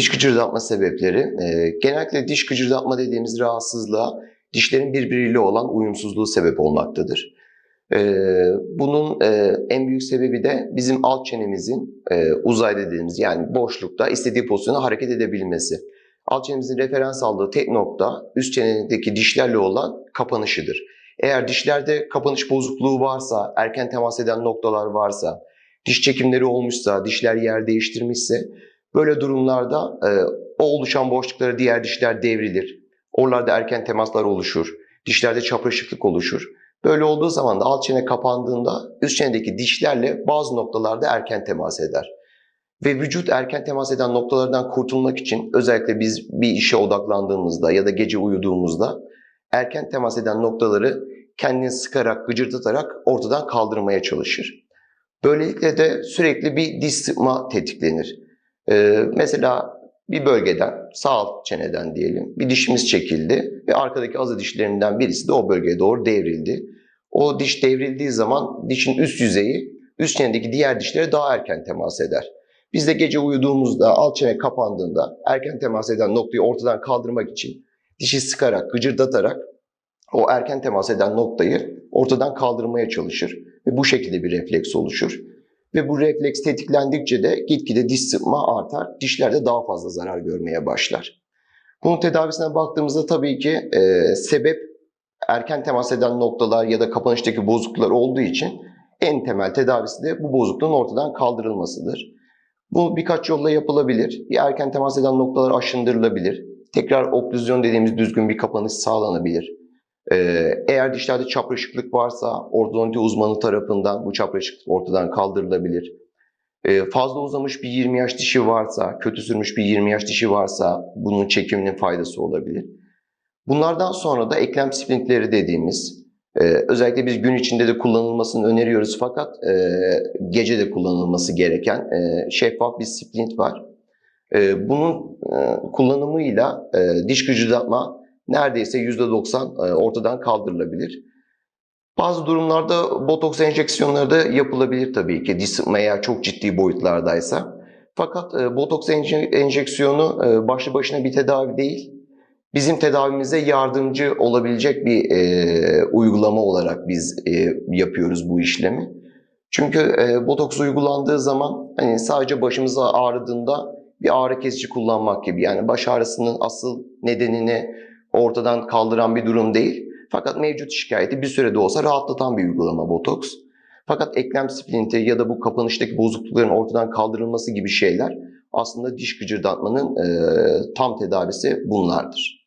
Diş gıcırdatma sebepleri. e, genellikle diş gıcırdatma dediğimiz rahatsızlığa dişlerin birbiriyle olan uyumsuzluğu sebep olmaktadır. E, bunun e, en büyük sebebi de bizim alt çenemizin e, uzay dediğimiz yani boşlukta istediği pozisyona hareket edebilmesi. Alt çenemizin referans aldığı tek nokta üst çenedeki dişlerle olan kapanışıdır. Eğer dişlerde kapanış bozukluğu varsa, erken temas eden noktalar varsa, diş çekimleri olmuşsa, dişler yer değiştirmişse böyle durumlarda e, o oluşan boşluklara diğer dişler devrilir. Oralarda erken temaslar oluşur. Dişlerde çapraşıklık oluşur. Böyle olduğu zaman da alt çene kapandığında üst çenedeki dişlerle bazı noktalarda erken temas eder. Ve vücut erken temas eden noktalardan kurtulmak için özellikle biz bir işe odaklandığımızda ya da gece uyuduğumuzda erken temas eden noktaları kendini sıkarak, gıcırdatarak ortadan kaldırmaya çalışır. Böylelikle de sürekli bir diş sıkma tetiklenir. Ee, mesela bir bölgeden, sağ alt çeneden diyelim, bir dişimiz çekildi ve arkadaki azı dişlerinden birisi de o bölgeye doğru devrildi. O diş devrildiği zaman dişin üst yüzeyi üst çenedeki diğer dişlere daha erken temas eder. Biz de gece uyuduğumuzda alt çene kapandığında erken temas eden noktayı ortadan kaldırmak için dişi sıkarak, gıcırdatarak o erken temas eden noktayı ortadan kaldırmaya çalışır ve bu şekilde bir refleks oluşur. Ve bu refleks tetiklendikçe de gitgide diş sıkma artar, dişler de daha fazla zarar görmeye başlar. Bunun tedavisine baktığımızda tabii ki e, sebep erken temas eden noktalar ya da kapanıştaki bozukluklar olduğu için en temel tedavisi de bu bozukluğun ortadan kaldırılmasıdır. Bu birkaç yolla yapılabilir. Bir erken temas eden noktalar aşındırılabilir. Tekrar oklüzyon dediğimiz düzgün bir kapanış sağlanabilir. Ee, eğer dişlerde çapraşıklık varsa ortodonti uzmanı tarafından bu çapraşıklık ortadan kaldırılabilir. Ee, fazla uzamış bir 20 yaş dişi varsa, kötü sürmüş bir 20 yaş dişi varsa bunun çekiminin faydası olabilir. Bunlardan sonra da eklem splintleri dediğimiz, e, özellikle biz gün içinde de kullanılmasını öneriyoruz fakat e, gece de kullanılması gereken e, şeffaf bir splint var. Bunun kullanımıyla diş gıcırdatma neredeyse %90 e, ortadan kaldırılabilir. Bazı durumlarda botoks enjeksiyonları da yapılabilir tabii ki diş eğer çok ciddi boyutlardaysa. Fakat e, botoks enje- enjeksiyonu e, başlı başına bir tedavi değil. Bizim tedavimize yardımcı olabilecek bir e, uygulama olarak biz e, yapıyoruz bu işlemi. Çünkü e, botoks uygulandığı zaman hani sadece başımıza ağrıdığında bir ağrı kesici kullanmak gibi. Yani baş ağrısının asıl nedenini ortadan kaldıran bir durum değil. Fakat mevcut şikayeti bir sürede olsa rahatlatan bir uygulama botoks. Fakat eklem splinti ya da bu kapanıştaki bozuklukların ortadan kaldırılması gibi şeyler aslında diş gıcırdatmanın e, tam tedavisi bunlardır.